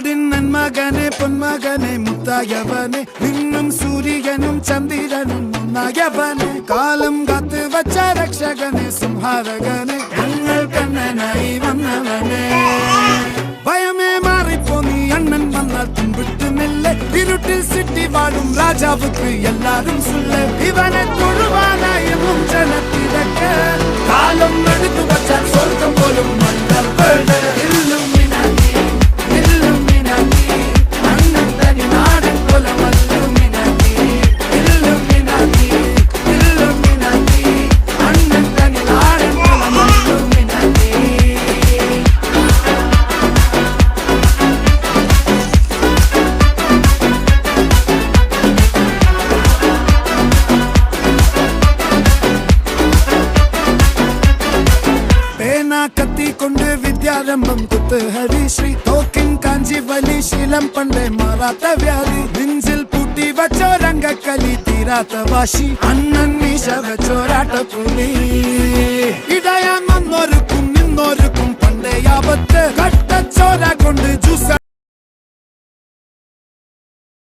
നാടിൻ നന്മകനെ പൊന്മകനെ മുത്തായവനെ നിന്നും സൂര്യനും ചന്ദ്രനും ഒന്നായവനെ കാലം കാത്ത് വച്ച രക്ഷകനെ സംഹാരകനെ ഞങ്ങൾ കണ്ണനായി വന്നവനെ. ഭയമേ മാറിപ്പോ നീ അണ്ണൻ വന്നാൽ തുമ്പിട്ട് നെല്ല് ഇരുട്ടിൽ സിറ്റി വാഴും രാജാവുക്ക് എല്ലാരും സുല്ല. ഇവനെ வீணா கத்தி கொண்டு வித்யாரம்பம் குத்து. ஹரிஸ்ரீ தோக்கின் காஞ்சி வலி சீலம் பண்டை மாறாத்த வியாதி. நெஞ்சில் பூட்டி வச்சோ ரங்க கலி தீராத்த வாசி. அண்ணன் மீச வச்சோராட்ட புலி. ഇടയാൻ വന്നോർക്കും നിന്നോർക്കും പണ്ടേ ആപത്ത് കട്ടച്ചോര കൊണ്ട് ജ്യൂസ്